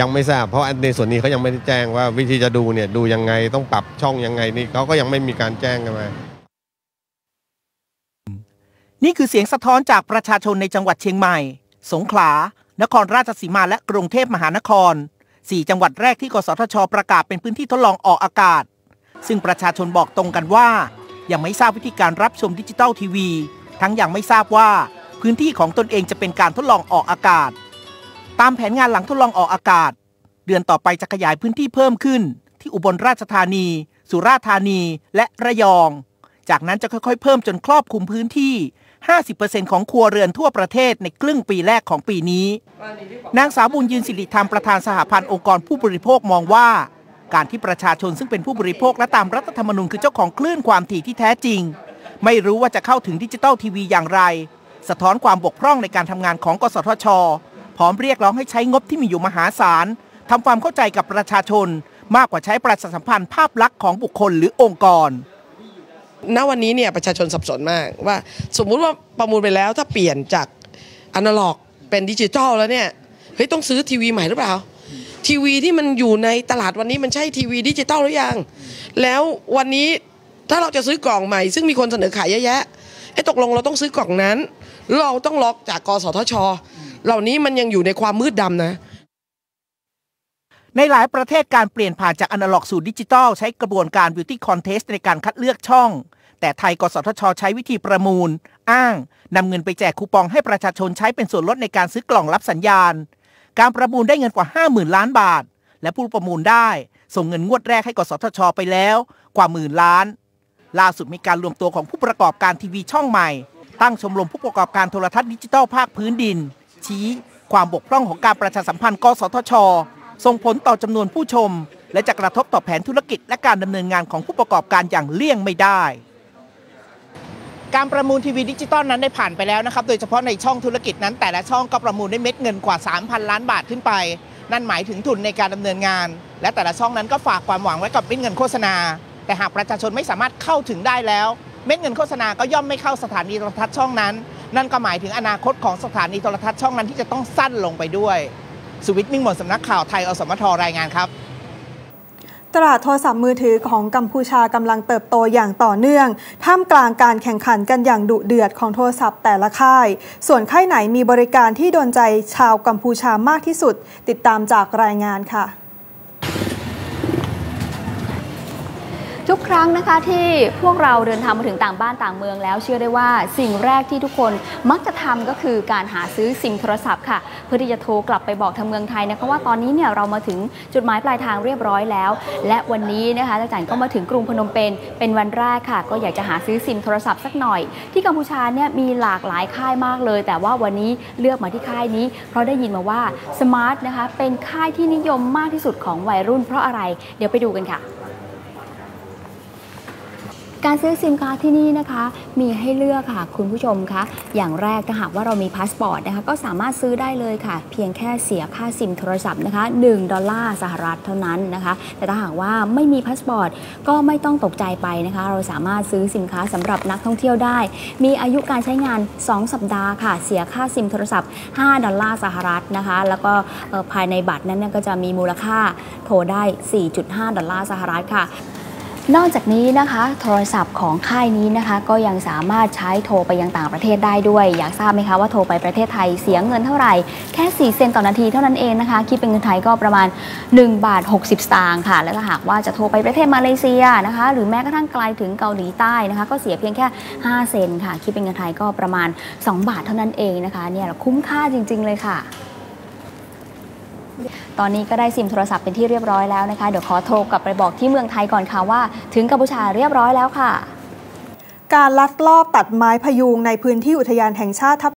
ยังไม่ทราบ เพราะในส่วนนี้เขายังไม่ได้แจ้งว่าวิธีจะดูเนี่ยดูยังไงต้องปรับช่องยังไงนี่เขาก็ยังไม่มีการแจ้งกันมานี่คือเสียงสะท้อนจากประชาชนในจังหวัดเชียงใหม่ สงขลา นครราชสีมาและกรุงเทพมหานคร 4 จังหวัดแรกที่กสทช ประกาศเป็นพื้นที่ทดลองออกอากาศ ซึ่งประชาชนบอกตรงกันว่า ยังไม่ทราบวิธีการรับชมดิจิตอลทีวี ทั้งยังไม่ทราบว่า พื้นที่ของตนเองจะเป็นการทดลองออกอากาศ ตามแผนงานหลังทดลองออกอากาศ เดือนต่อไปจะขยายพื้นที่เพิ่มขึ้น ที่อุบลราชธานี สุราษฎร์ธานี และระยอง จากนั้นจะค่อยๆ เพิ่มจนครอบคลุมพื้นที่ 50%ของครัวเรือนทั่วประเทศในครึ่งปีแรกของปีนี้ นางสาวบุญยืนสิริธรรมประธานสหพันธ์องค์กรผู้บริโภคมองว่า การที่ประชาชนซึ่งเป็นผู้บริโภคและตามรัฐธรรมนูญคือเจ้าของคลื่นความถี่ที่แท้จริง ไม่รู้ว่าจะเข้าถึงดิจิตอลทีวีอย่างไร สะท้อนความบกพร่องในการทำงานของกสทช พร้อมเรียกร้องให้ใช้งบที่มีอยู่มหาศาลทำความเข้าใจกับประชาชน มากกว่าใช้ประชาสัมพันธ์ภาพลักษณ์ของบุคคลหรือองค์กรณวันนี้เนี่ยประชาชนสับสนมากว่า สมมุติว่าประมูลไปแล้วถ้าเปลี่ยนจากอนาล็อกเป็นดิจิทัลแล้วเนี่ยเฮ้ยต้องซื้อทีวีใหม่หรือเปล่า ทีวีที่มันอยู่ในตลาดวันนี้มันใช่ทีวีดิจิตอลหรือยัง แล้ววันนี้ถ้าเราจะซื้อกล่องใหม่ ซึ่งมีคนเสนอขายเยอะแยะไอ้ตกลงเราต้องซื้อกล่องนั้น เราต้องล็อกจากกสทช เหล่านี้มันยังอยู่ในความมืดดำนะ ในหลายประเทศการเปลี่ยนผ่านจากอนาล็อกสู่ดิจิตอลใช้กระบวนการ Beauty Contest ในการคัดเลือกช่อง แต่ไทยกสทช ใช้วิธีประมูล อ้างนำเงินไปแจกคูปองให้ประชาชนใช้เป็นส่วนลดในการซื้อกล่องรับสัญญาณ การประมูลได้เงินกว่า 50,000 ล้านบาท และผู้ประมูลได้ ส่งเงินงวดแรกให้กสทช ไปแล้วกว่าหมื่นล้าน ล่าสุดมีการรวมตัวของผู้ประกอบการทีวีช่องใหม่ ตั้งชมรมผู้ประกอบการโทรทัศน์ดิจิทัลภาคพื้นดิน ชี้ความบกพร่องของการประชาสัมพันธ์ กสทช ส่งผลต่อจำนวนผู้ชม และจะกระทบต่อแผนธุรกิจและการดำเนินงานของผู้ประกอบการอย่างเลี่ยงไม่ได้ การประมูลทีวีดิจิตอลนั้นได้ผ่านไปแล้วนะครับ โดยเฉพาะในช่องธุรกิจนั้นแต่ละช่องก็ประมูลได้เม็ดเงินกว่า 3,000 ล้านบาทขึ้นไป นั่นหมายถึงทุนในการดำเนินงาน และแต่ละช่องนั้นก็ฝากความหวังไว้กับเม็ดเงินโฆษณา แต่หากประชาชนไม่สามารถเข้าถึงได้แล้ว เม็ดเงินโฆษณาก็ย่อมไม่เข้าสถานีโทรทัศน์ช่องนั้น นั่นก็หมายถึงอนาคตของสถานีโทรทัศน์ช่องนั้นที่จะต้องสั้นลงไปด้วย สุวิทย์มิ่งหมนสำนักข่าวไทยอสมทรายงานครับตลาดโทรศัพท์มือถือของกัมพูชากำลังเติบโตอย่างต่อเนื่อง ท่ามกลางการแข่งขันกันอย่างดุเดือดของโทรศัพท์แต่ละค่าย ส่วนค่ายไหนมีบริการที่โดนใจชาวกัมพูชามากที่สุด ติดตามจากรายงานค่ะ ทุกครั้งนะคะที่พวกเราเดินทางมาถึงต่างบ้านต่างเมืองแล้วเชื่อได้ว่าสิ่งแรกที่ทุกคนมักจะทำก็คือการหาซื้อซิมโทรศัพท์ค่ะ เพื่อที่จะโทรกลับไปบอกทางเมืองไทยนะคะว่าตอนนี้เนี่ยเรามาถึงจุดหมายปลายทางเรียบร้อยแล้ว และวันนี้นะคะอาจารย์ก็มาถึงกรุงพนมเปญเป็นวันแรกค่ะ ก็อยากจะหาซื้อซิมโทรศัพท์สักหน่อย ที่กัมพูชาเนี่ยมีหลากหลายค่ายมากเลย แต่ว่าวันนี้เลือกมาที่ค่ายนี้ เพราะได้ยินมาว่าสมาร์ทนะคะเป็นค่ายที่นิยมมากที่สุดของวัยรุ่นเพราะอะไร เดี๋ยวไปดูกันค่ะ การซื้อซิมการ์ดที่นี่นะคะ มีให้เลือกค่ะ คุณผู้ชมคะอย่างแรกถ้าหากว่าเรามีพาสปอร์ตนะคะ ก็สามารถซื้อได้เลยค่ะ เพียงแค่เสียค่าซิมโทรศัพท์นะคะ1ดอลลาร์สหรัฐเท่านั้นนะคะ แต่ถ้าหากว่าไม่มีพาสปอร์ตก็ไม่ต้องตกใจไปนะคะ เราสามารถซื้อซิมค้าสำหรับนักท่องเที่ยวได้ มีอายุการใช้งาน 2 สัปดาห์ค่ะ เสียค่าซิมโทรศัพท์ 5 ดอลลาร์สหรัฐนะคะ แล้วก็ภายในบัตรนั้นก็จะมีมูลค่าโทรได้ 4.5 ดอลลาร์สหรัฐค่ะ นอกจากนี้นะคะ โทรศัพท์ของค่ายนี้นะคะ ก็ยังสามารถใช้โทรไปยังต่างประเทศได้ด้วย อยากทราบไหมคะว่าโทรไปประเทศไทยเสียเงินเท่าไหร่ แค่ 4 เซนต์ต่อนาทีเท่านั้นเองนะคะ คิดเป็นเงินไทยก็ประมาณ 1 บาท 60 สตางค์ค่ะ แล้วถ้าหากว่าจะโทรไปประเทศมาเลเซียนะคะ หรือแม้กระทั่งไกลถึงเกาหลีใต้นะคะ ก็เสียเพียงแค่ 5 เซนต์ค่ะ คิดเป็นเงินไทยก็ประมาณ 2 บาทเท่านั้นเองนะคะเนี่ยคุ้มค่าจริง ๆ เลยค่ะ ตอนนี้ก็ได้ซิมโทรศัพท์เป็นที่เรียบร้อยแล้วนะคะ เดี๋ยวขอโทรกลับไปบอกที่เมืองไทยก่อนค่ะว่า ถึงกัมพูชาเรียบร้อยแล้วค่ะ การลักลอบตัดไม้พยุงในพื้นที่อุทยานแห่งชาติทับ